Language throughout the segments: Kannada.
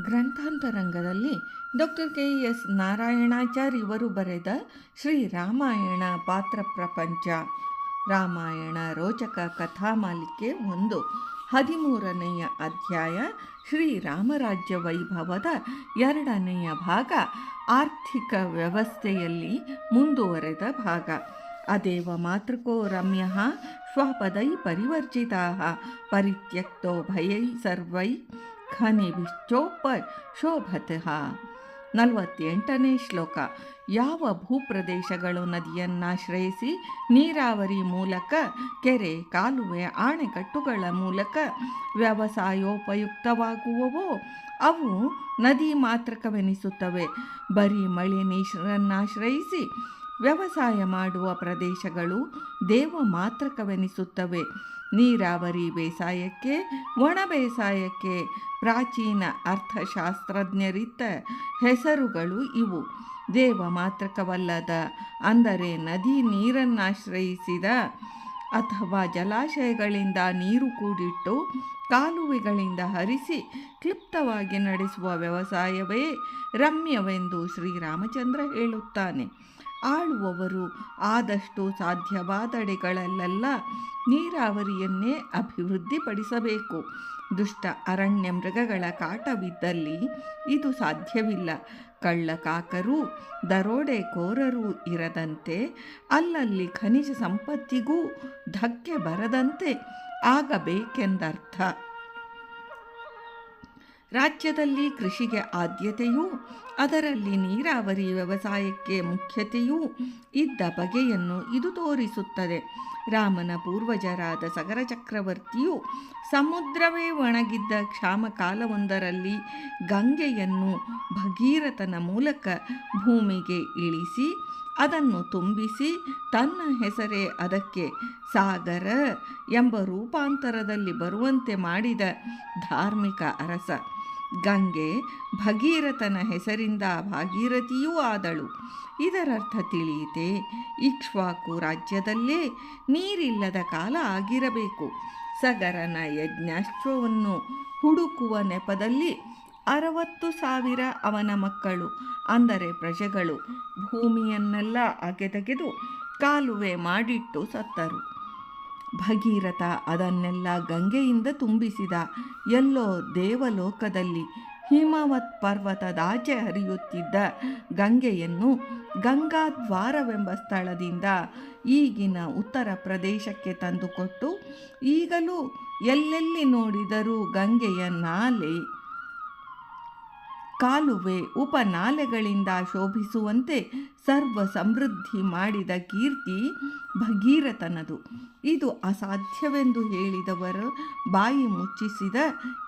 ಗ್ರಂಥಾಂತರಂಗದಲ್ಲಿ ಡಾಕ್ಟರ್ ಕೆ ಎಸ್ ನಾರಾಯಣಾಚಾರ್ ಇವರು ಬರೆದ ಶ್ರೀ ರಾಮಾಯಣ ಪಾತ್ರ ಪ್ರಪಂಚ. ರಾಮಾಯಣ ರೋಚಕ ಕಥಾಮಾಲಿಕೆ ಒಂದು. ಹದಿಮೂರನೆಯ ಅಧ್ಯಾಯ ಶ್ರೀರಾಮರಾಜ್ಯ ವೈಭವದ ಎರಡನೆಯ ಭಾಗ ಆರ್ಥಿಕ ವ್ಯವಸ್ಥೆಯಲ್ಲಿ ಮುಂದುವರೆದ ಭಾಗ. ಅದೇವ ಮಾತೃಕೋ ರಮ್ಯ ಸ್ವಪದೈ ಪರಿವರ್ಜಿತಾ ಪರಿತ್ಯಕ್ತೋ ಭಯೈ ಸರ್ವೈ. ಖನಿಭಿಶ್ಚೋಪ ಶೋಭತಃ. ನಲವತ್ತೆಂಟನೇ ಶ್ಲೋಕ. ಯಾವ ಭೂಪ್ರದೇಶಗಳು ನದಿಯನ್ನಾಶ್ರಯಿಸಿ ನೀರಾವರಿ ಮೂಲಕ, ಕೆರೆ, ಕಾಲುವೆ, ಆಣೆಕಟ್ಟುಗಳ ಮೂಲಕ ವ್ಯವಸಾಯೋಪಯುಕ್ತವಾಗುವವೋ, ಅವು ನದಿ ಮಾತ್ರಕವೆನಿಸುತ್ತವೆ. ಬರೀ ಮಳೆ ನೀರನ್ನಾಶ್ರಯಿಸಿ ವ್ಯವಸಾಯ ಮಾಡುವ ಪ್ರದೇಶಗಳು ದೇವ ಮಾತ್ರಕವೆನಿಸುತ್ತವೆ. ನೀರಾವರಿ ಬೇಸಾಯಕ್ಕೆ, ಒಣ ಬೇಸಾಯಕ್ಕೆ ಪ್ರಾಚೀನ ಅರ್ಥಶಾಸ್ತ್ರಜ್ಞರಿದ್ದ ಹೆಸರುಗಳು ಇವು. ದೇವ ಮಾತ್ರಕವಲ್ಲದ, ಅಂದರೆ ನದಿ ನೀರನ್ನಾಶ್ರಯಿಸಿದ ಅಥವಾ ಜಲಾಶಯಗಳಿಂದ ನೀರು ಕೂಡಿಟ್ಟು ಕಾಲುವೆಗಳಿಂದ ಹರಿಸಿ ಕ್ಲಿಪ್ತವಾಗಿ ನಡೆಸುವ ವ್ಯವಸಾಯವೇ ರಮ್ಯವೆಂದು ಶ್ರೀರಾಮಚಂದ್ರ ಹೇಳುತ್ತಾನೆ. ಆಳುವವರು. ಆದಷ್ಟು ಸಾಧ್ಯವಾದಡೆಗಳಲ್ಲೆಲ್ಲ ನೀರಾವರಿಯನ್ನೇ ಅಭಿವೃದ್ಧಿಪಡಿಸಬೇಕು. ದುಷ್ಟ ಅರಣ್ಯ ಮೃಗಗಳ ಕಾಟವಿದ್ದಲ್ಲಿ ಇದು ಸಾಧ್ಯವಿಲ್ಲ. ಕಳ್ಳಕಾಕರೂ, ದರೋಡೆಕೋರರೂ ಇರದಂತೆ, ಅಲ್ಲಲ್ಲಿ ಖನಿಜ ಸಂಪತ್ತಿಗೂ ಧಕ್ಕೆ ಬರದಂತೆ ಆಗಬೇಕೆಂದರ್ಥ. ರಾಜ್ಯದಲ್ಲಿ ಕೃಷಿಗೆ ಆದ್ಯತೆಯೂ ಅದರಲ್ಲಿ ನೀರಾವರಿ ವ್ಯವಸಾಯಕ್ಕೆ ಮುಖ್ಯತೆಯೂ ಇದ್ದ ಬಗೆಯನ್ನು ಇದು ತೋರಿಸುತ್ತದೆ. ರಾಮನ ಪೂರ್ವಜರಾದ ಸಗರ ಚಕ್ರವರ್ತಿಯು ಸಮುದ್ರವೇ ಒಣಗಿದ್ದ ಕ್ಷಾಮಕಾಲವೊಂದರಲ್ಲಿ ಗಂಗೆಯನ್ನು ಭಗೀರಥನ ಮೂಲಕ ಭೂಮಿಗೆ ಇಳಿಸಿ, ಅದನ್ನು ತುಂಬಿಸಿ ತನ್ನ ಹೆಸರೇ ಅದಕ್ಕೆ ಸಾಗರ ಎಂಬ ರೂಪಾಂತರದಲ್ಲಿ ಬರುವಂತೆ ಮಾಡಿದ ಧಾರ್ಮಿಕ ಅರಸ. ಗಂಗೆ ಭಗೀರಥನ ಹೆಸರಿಂದ ಭಾಗೀರಥಿಯೂ ಆದಳು. ಇದರರ್ಥ ತಿಳಿಯಿತೆ, ಇಕ್ಷ್ವಾಕು ರಾಜ್ಯದಲ್ಲೇ ನೀರಿಲ್ಲದ ಕಾಲ ಆಗಿರಬೇಕು. ಸಗರನ ಯಜ್ಞಾಶ್ವವನ್ನು ಹುಡುಕುವ ನೆಪದಲ್ಲಿ ಅರವತ್ತು ಸಾವಿರ ಅವನ ಮಕ್ಕಳು, ಅಂದರೆ ಪ್ರಜೆಗಳು, ಭೂಮಿಯನ್ನೆಲ್ಲ ಅಗೆದಗೆದು ಕಾಲುವೆ ಮಾಡಿಟ್ಟು ಸತ್ತರು. ಭಗೀರಥ ಅದನ್ನೆಲ್ಲ ಗಂಗೆಯಿಂದ ತುಂಬಿಸಿದ. ಎಲ್ಲೋ ದೇವಲೋಕದಲ್ಲಿ ಹಿಮವತ್ ಪರ್ವತದಾಚೆ ಹರಿಯುತ್ತಿದ್ದ ಗಂಗೆಯನ್ನು ಗಂಗಾದ್ವಾರವೆಂಬ ಸ್ಥಳದಿಂದ ಈಗಿನ ಉತ್ತರ ಪ್ರದೇಶಕ್ಕೆ ತಂದುಕೊಟ್ಟು ಈಗಲೂ ಎಲ್ಲೆಲ್ಲಿ ನೋಡಿದರೂ ಗಂಗೆಯ ನಾಲೆ ಕಾಲುವೆ ಉಪನಾಲೆಗಳಿಂದ ಶೋಭಿಸುವಂತೆ ಸರ್ವ ಸಮೃದ್ಧಿ ಮಾಡಿದ ಕೀರ್ತಿ ಭಗೀರಥನದು. ಇದು ಅಸಾಧ್ಯವೆಂದು ಹೇಳಿದವರು ಬಾಯಿ ಮುಚ್ಚಿಸಿದ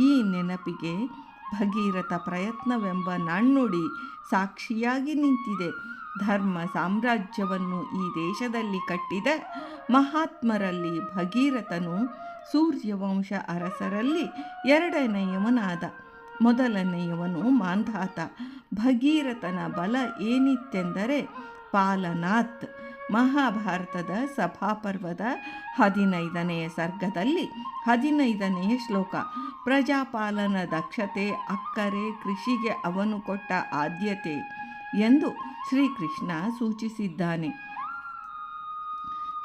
ಈ ನೆನಪಿಗೆ ಭಗೀರಥ ಪ್ರಯತ್ನವೆಂಬ ನಾಣ್ಣುಡಿ ಸಾಕ್ಷಿಯಾಗಿ ನಿಂತಿದೆ. ಧರ್ಮ ಸಾಮ್ರಾಜ್ಯವನ್ನು ಈ ದೇಶದಲ್ಲಿ ಕಟ್ಟಿದ ಮಹಾತ್ಮರಲ್ಲಿ ಭಗೀರಥನು ಸೂರ್ಯವಂಶ ಅರಸರಲ್ಲಿ ಎರಡನೆಯವನಾದ. ಮೊದಲನೆಯವನು ಮಾಂಧಾತ. ಭಗೀರಥನ ಬಲ ಏನಿತ್ತೆಂದರೆ ಪಾಲನಾಥ್. ಮಹಾಭಾರತದ ಸಭಾಪರ್ವದ ಹದಿನೈದನೆಯ ಸರ್ಗದಲ್ಲಿ ಹದಿನೈದನೆಯ ಶ್ಲೋಕ. ಪ್ರಜಾಪಾಲನ ದಕ್ಷತೆ, ಅಕ್ಕರೆ, ಕೃಷಿಗೆ ಅವನು ಕೊಟ್ಟ ಆದ್ಯತೆ ಎಂದು ಶ್ರೀಕೃಷ್ಣ ಸೂಚಿಸಿದ್ದಾನೆ.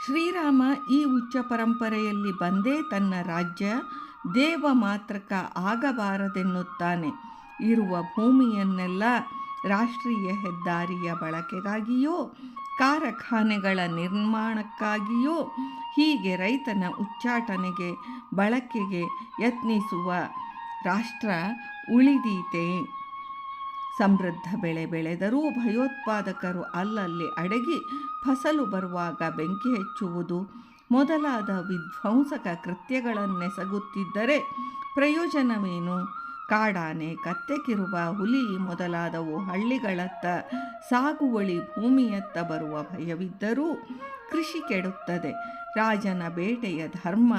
ಶ್ರೀರಾಮ ಈ ಉಚ್ಚ ಪರಂಪರೆಯಲ್ಲಿ ಬಂದೇ ತನ್ನ ರಾಜ್ಯ ದೇವ ಮಾತ್ರಕ ಆಗಬಾರದೆನ್ನುತ್ತಾನೆ. ಇರುವ ಭೂಮಿಯನ್ನೆಲ್ಲ ರಾಷ್ಟ್ರೀಯ ಹೆದ್ದಾರಿಯ ಬಳಕೆಗಾಗಿಯೋ, ಕಾರಖಾನೆಗಳ ನಿರ್ಮಾಣಕ್ಕಾಗಿಯೋ, ಹೀಗೆ ರೈತನ ಉಚ್ಚಾಟನೆಗೆ, ಬಳಕೆಗೆ ಯತ್ನಿಸುವ ರಾಷ್ಟ್ರ ಉಳಿದೀತೆ. ಸಮೃದ್ಧ ಬೆಳೆ ಬೆಳೆದರೂ ಭಯೋತ್ಪಾದಕರು ಅಲ್ಲಲ್ಲಿ ಅಡಗಿ, ಫಸಲು ಬರುವಾಗ ಬೆಂಕಿ ಹೆಚ್ಚುವುದು ಮೊದಲಾದ ವಿಧ್ವಂಸಕ ಕೃತ್ಯಗಳನ್ನೆಸಗುತ್ತಿದ್ದರೆ ಪ್ರಯೋಜನವೇನು? ಕಾಡಾನೆ, ಕತ್ತೆಕಿರುಬ, ಹುಲಿ ಮೊದಲಾದವು ಹಳ್ಳಿಗಳತ್ತ ಸಾಗುವಳಿ ಭೂಮಿಯತ್ತ ಬರುವ ಭಯವಿದ್ದರೂ ಕೃಷಿ ಕೆಡುತ್ತದೆ. ರಾಜನ ಬೇಟೆಯ ಧರ್ಮ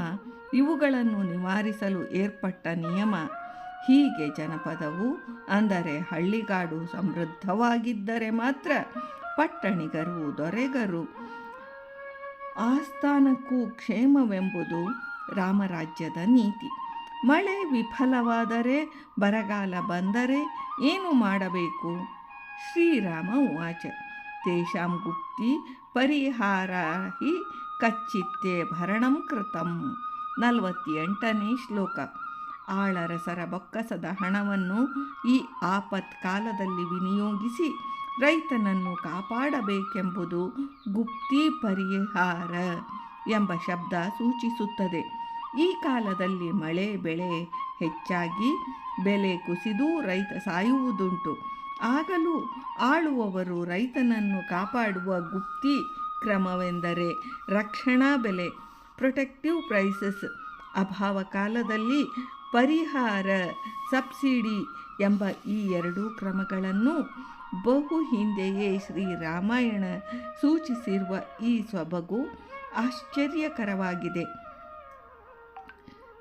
ಇವುಗಳನ್ನು ನಿವಾರಿಸಲು ಏರ್ಪಟ್ಟ ನಿಯಮ ಹೀಗೆ ಜನಪದವು ಅಂದರೆ ಹಳ್ಳಿಗಾಡು ಸಮೃದ್ಧವಾಗಿದ್ದರೆ ಮಾತ್ರ ಪಟ್ಟಣಿಗರು, ದೊರೆಗರು ಆಸ್ಥಾನಕ್ಕೂ ಕ್ಷೇಮವೆಂಬುದು ರಾಮರಾಜ್ಯದ ನೀತಿ. ಮಳೆ ವಿಫಲವಾದರೆ, ಬರಗಾಲ ಬಂದರೆ ಏನು ಮಾಡಬೇಕು? ಶ್ರೀರಾಮ ಉವಾಚ. ತೇಷಾಂ ಗುಪ್ತಿ ಪರಿಹಾರ ಹಿ ಕಚ್ಚಿತ್ತೆ ಭರಣಂ ಕೃತಂ. ನಲವತ್ತೆಂಟನೇ ಶ್ಲೋಕ. ಆಳರಸರ ಬೊಕ್ಕಸದ ಹಣವನ್ನು ಈ ಆಪತ್ ಕಾಲದಲ್ಲಿ ವಿನಿಯೋಗಿಸಿ ರೈತನನ್ನು ಕಾಪಾಡಬೇಕೆಂಬುದು ಗುಪ್ತಿ ಪರಿಹಾರ ಎಂಬ ಶಬ್ದ ಸೂಚಿಸುತ್ತದೆ. ಈ ಕಾಲದಲ್ಲಿ ಮಳೆ, ಬೆಳೆ ಹೆಚ್ಚಾಗಿ ಬೆಲೆ ಕುಸಿದು ರೈತ ಸಾಯುವುದುಂಟು. ಆಗಲೂ ಆಳುವವರು ರೈತನನ್ನು ಕಾಪಾಡುವ ಗುಪ್ತಿ ಕ್ರಮವೆಂದರೆ ರಕ್ಷಣಾ ಬೆಲೆ ಪ್ರೊಟೆಕ್ಟಿವ್ ಪ್ರೈಸಸ್ ಅಭಾವ ಕಾಲದಲ್ಲಿ ಪರಿಹಾರ ಸಬ್ಸಿಡಿ ಎಂಬ ಈ ಎರಡೂ ಕ್ರಮಗಳನ್ನು ಬಹು ಹಿಂದೆಯೇ ಶ್ರೀರಾಮಾಯಣ ಸೂಚಿಸಿರುವ ಈ ಸೊಬಗು ಆಶ್ಚರ್ಯಕರವಾಗಿದೆ.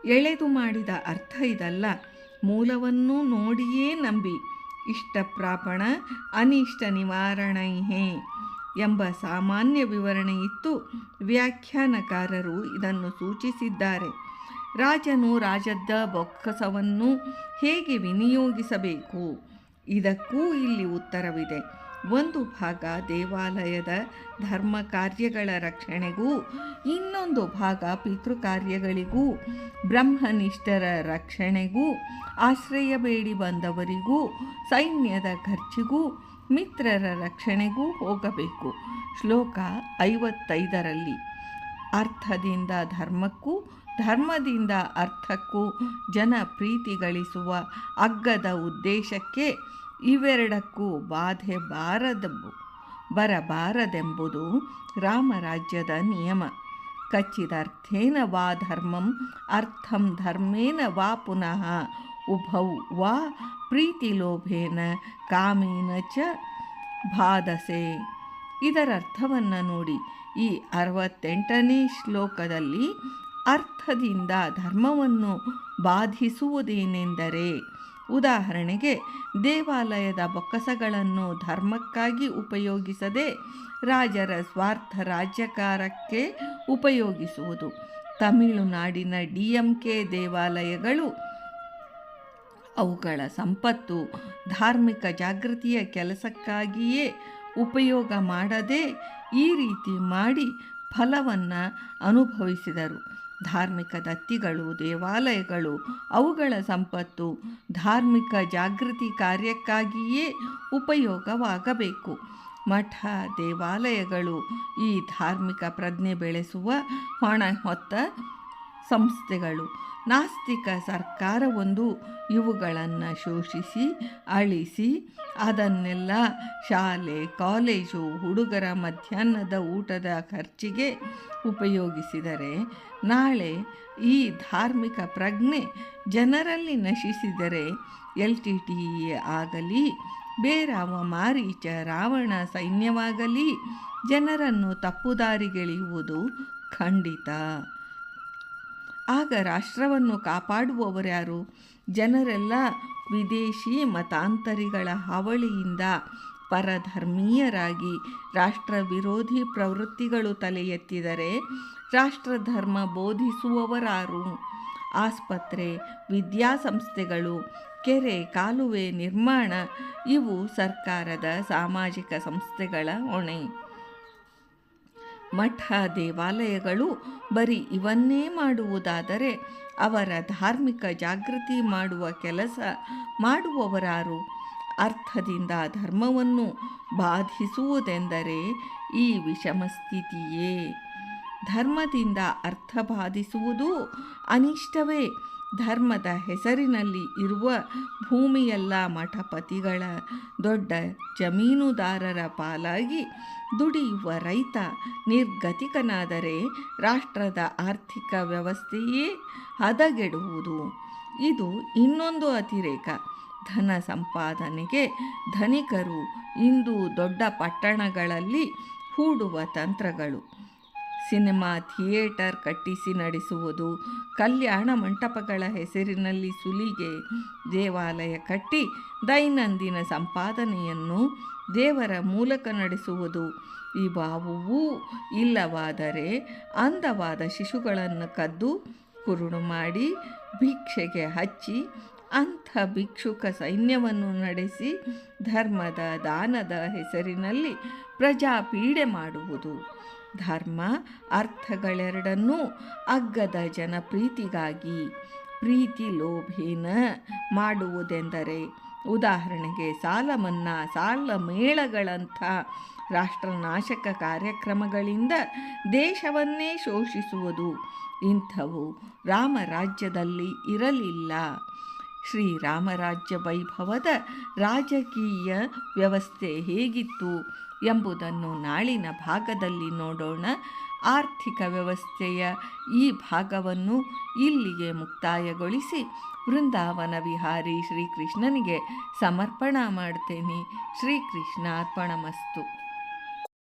ಎಳೆದು ಮಾಡಿದ ಅರ್ಥ ಇದಲ್ಲ. ಮೂಲವನ್ನು ನೋಡಿಯೇ ನಂಬಿ. ಇಷ್ಟಪ್ರಾಪಣ ಅನಿಷ್ಟ ನಿವಾರಣೈಹೇ ಎಂಬ ಸಾಮಾನ್ಯ ವಿವರಣೆ ಇತ್ತು. ವ್ಯಾಖ್ಯಾನಕಾರರು ಇದನ್ನು ಸೂಚಿಸಿದ್ದಾರೆ. ರಾಜನು ರಾಜದ್ದ ಬೊಕ್ಕಸವನ್ನು ಹೇಗೆ ವಿನಿಯೋಗಿಸಬೇಕು? ಇದಕ್ಕೂ ಇಲ್ಲಿ ಉತ್ತರವಿದೆ. ಒಂದು ಭಾಗ ದೇವಾಲಯದ ಧರ್ಮ ಕಾರ್ಯಗಳ ರಕ್ಷಣೆಗೂ, ಇನ್ನೊಂದು ಭಾಗ ಪಿತೃಕಾರ್ಯಗಳಿಗೂ, ಬ್ರಹ್ಮನಿಷ್ಠರ ರಕ್ಷಣೆಗೂ, ಆಶ್ರಯ ಬೇಡಿ ಬಂದವರಿಗೂ, ಸೈನ್ಯದ ಖರ್ಚಿಗೂ, ಮಿತ್ರರ ರಕ್ಷಣೆಗೂ ಹೋಗಬೇಕು. ಶ್ಲೋಕ ಐವತ್ತೈದರಲ್ಲಿ ಅರ್ಥದಿಂದ ಧರ್ಮಕ್ಕೂ ಧರ್ಮದಿಂದ ಅರ್ಥಕ್ಕೂ ಜನ ಪ್ರೀತಿ ಗಳಿಸುವ ಅಗ್ಗದ ಉದ್ದೇಶಕ್ಕೆ ಇವೆರಡಕ್ಕೂ ಬಾಧೆ ಬಾರದ ಬರಬಾರದೆಂಬುದು ರಾಮರಾಜ್ಯದ ನಿಯಮ. ಕಚ್ಚಿದರ್ಥೇನ ವಾ ಧರ್ಮಂ, ಅರ್ಥಂ ಧರ್ಮೇನ ವಾ ಪುನಃ, ಉಭೌ ವಾ ಪ್ರೀತಿಲೋಭೇನ ಕಾಮೇನ ಚ ಬಾಧಸೆ ಇದರರ್ಥವನ್ನು ನೋಡಿ ಈ ಅರವತ್ತೆಂಟನೇ ಶ್ಲೋಕದಲ್ಲಿ ಅರ್ಥದಿಂದ ಧರ್ಮವನ್ನು ಬಾಧಿಸುವುದೇನೆಂದರೆ, ಉದಾಹರಣೆಗೆ ದೇವಾಲಯದ ಬೊಕ್ಕಸಗಳನ್ನು ಧರ್ಮಕ್ಕಾಗಿ ಉಪಯೋಗಿಸದೆ ರಾಜರ ಸ್ವಾರ್ಥ ರಾಜ್ಯಕಾರಕ್ಕೆ ಉಪಯೋಗಿಸುವುದು. ತಮಿಳುನಾಡಿನ ಡಿ ಎಂ ಕೆ ದೇವಾಲಯಗಳು ಅವುಗಳ ಸಂಪತ್ತು ಧಾರ್ಮಿಕ ಜಾಗೃತಿಯ ಕೆಲಸಕ್ಕಾಗಿಯೇ ಉಪಯೋಗ ಮಾಡದೆ ಈ ರೀತಿ ಮಾಡಿ ಫಲವನ್ನು ಅನುಭವಿಸಿದರು. ಧಾರ್ಮಿಕ ದತ್ತಿಗಳು ದೇವಾಲಯಗಳು, ಅವುಗಳ ಸಂಪತ್ತು ಧಾರ್ಮಿಕ ಜಾಗೃತಿ ಕಾರ್ಯಕ್ಕಾಗಿಯೇ ಉಪಯೋಗವಾಗಬೇಕು. ಮಠ, ದೇವಾಲಯಗಳು ಈ ಧಾರ್ಮಿಕ ಪ್ರಜ್ಞೆ ಬೆಳೆಸುವ ಹೊಣ ಹೊತ್ತ ಸಂಸ್ಥೆಗಳು. ನಾಸ್ತಿಕ ಸರ್ಕಾರವೊಂದು ಇವುಗಳನ್ನು ಶೋಷಿಸಿ, ಅಳಿಸಿ, ಅದನ್ನೆಲ್ಲ ಶಾಲೆ, ಕಾಲೇಜು ಹುಡುಗರ ಮಧ್ಯಾಹ್ನದ ಊಟದ ಖರ್ಚಿಗೆ ಉಪಯೋಗಿಸಿದರೆ ನಾಳೆ ಈ ಧಾರ್ಮಿಕ ಪ್ರಜ್ಞೆ ಜನರಲ್ಲಿ ನಶಿಸಿದರೆ ಎಲ್ ಟಿ ಟಿ ಆಗಲಿ, ಬೇರಾವ ಮಾರೀಚ ರಾವಣ ಸೈನ್ಯವಾಗಲಿ ಜನರನ್ನು ತಪ್ಪುದಾರಿಗೆಳೆಯುವುದು ಖಂಡಿತ. ಆಗ ರಾಷ್ಟ್ರವನ್ನು ಕಾಪಾಡುವವರ್ಯಾರು ಜನರೆಲ್ಲ ವಿದೇಶಿ ಮತಾಂತರಿಗಳ ಹಾವಳಿಯಿಂದ ಪರಧರ್ಮೀಯರಾಗಿ ರಾಷ್ಟ್ರ ವಿರೋಧಿ ಪ್ರವೃತ್ತಿಗಳು ತಲೆ ಎತ್ತಿದರೆ ರಾಷ್ಟ್ರಧರ್ಮ ಬೋಧಿಸುವವರಾರು? ಆಸ್ಪತ್ರೆ, ವಿದ್ಯಾಸಂಸ್ಥೆಗಳು, ಕೆರೆ, ಕಾಲುವೆ ನಿರ್ಮಾಣ ಇವು ಸರ್ಕಾರದ ಸಾಮಾಜಿಕ ಸಂಸ್ಥೆಗಳ ಹೊಣೆ. ಮಠ ದೇವಾಲಯಗಳು ಬರೀ ಇವನ್ನೇ ಮಾಡುವುದಾದರೆ ಅವರ ಧಾರ್ಮಿಕ ಜಾಗೃತಿ ಮಾಡುವ ಕೆಲಸ ಮಾಡುವವರಾರು. ಅರ್ಥದಿಂದ ಧರ್ಮವನ್ನು ಬಾಧಿಸುವುದೆಂದರೆ ಈ ವಿಷಮ ಸ್ಥಿತಿಯೇ ಧರ್ಮದಿಂದ ಅರ್ಥ ಬಾಧಿಸುವುದು ಅನಿಷ್ಟವೇ. ಧರ್ಮದ ಹೆಸರಿನಲ್ಲಿ ಇರುವ ಭೂಮಿಯೆಲ್ಲ ಮಠಪತಿಗಳ ದೊಡ್ಡ ಜಮೀನುದಾರರ ಪಾಲಾಗಿ ದುಡಿಯುವ ರೈತ ನಿರ್ಗತಿಕನಾದರೆ ರಾಷ್ಟ್ರದ ಆರ್ಥಿಕ ವ್ಯವಸ್ಥೆಯೇ ಹದಗೆಡುವುದು. ಇದು ಇನ್ನೊಂದು ಅತಿರೇಕ. ಧನ ಸಂಪಾದನೆಗೆ ಧನಿಕರು ಇಂದು ದೊಡ್ಡ ಪಟ್ಟಣಗಳಲ್ಲಿ ಹೂಡುವ ತಂತ್ರಗಳು. ಸಿನಿಮಾ ಥಿಯೇಟರ್ ಕಟ್ಟಿಸಿ ನಡೆಸುವುದು, ಕಲ್ಯಾಣ ಮಂಟಪಗಳ ಹೆಸರಿನಲ್ಲಿ ಸುಲಿಗೆ, ದೇವಾಲಯ ಕಟ್ಟಿ, ದೈನಂದಿನ ಸಂಪಾದನೆಯನ್ನು ದೇವರ ಮೂಲಕ ನಡೆಸುವುದು. ಇವಾವುವೂ ಇಲ್ಲವಾದರೆ ಅಂದವಾದ ಶಿಶುಗಳನ್ನು ಕದ್ದು, ಕುರುಡು ಮಾಡಿ, ಭಿಕ್ಷೆಗೆ ಹಚ್ಚಿ, ಅಂಥ ಭಿಕ್ಷುಕ ಸೈನ್ಯವನ್ನು ನಡೆಸಿ, ಧರ್ಮದ ದಾನದ ಹೆಸರಿನಲ್ಲಿ ಪ್ರಜಾಪೀಡೆ ಮಾಡುವುದು. ಧರ್ಮ ಅರ್ಥಗಳೆರಡನ್ನೂ ಅಗ್ಗದ ಜನಪ್ರೀತಿಗಾಗಿ ಪ್ರೀತಿ ಲೋಭೇನ ಮಾಡುವುದೆಂದರೆ ಉದಾಹರಣೆಗೆ ಸಾಲ ಮನ್ನಾ ಸಾಲ ಮೇಳಗಳಂಥ ರಾಷ್ಟ್ರನಾಶಕ ಕಾರ್ಯಕ್ರಮಗಳಿಂದ ದೇಶವನ್ನೇ ಶೋಷಿಸುವುದು ಇಂಥವು ರಾಮರಾಜ್ಯದಲ್ಲಿ ಇರಲಿಲ್ಲ. ಶ್ರೀರಾಮರಾಜ್ಯ ವೈಭವದ ರಾಜಕೀಯ ವ್ಯವಸ್ಥೆ ಹೇಗಿತ್ತು ಎಂಬುದನ್ನು ನಾಳಿನ ಭಾಗದಲ್ಲಿ ನೋಡೋಣ. ಆರ್ಥಿಕ ವ್ಯವಸ್ಥೆಯ ಈ ಭಾಗವನ್ನು ಇಲ್ಲಿಗೆ ಮುಕ್ತಾಯಗೊಳಿಸಿ ವೃಂದಾವನ ವಿಹಾರಿ ಶ್ರೀಕೃಷ್ಣನಿಗೆ ಸಮರ್ಪಣ ಮಾಡ್ತೇನೆ. ಶ್ರೀಕೃಷ್ಣ ಅರ್ಪಣಮಸ್ತು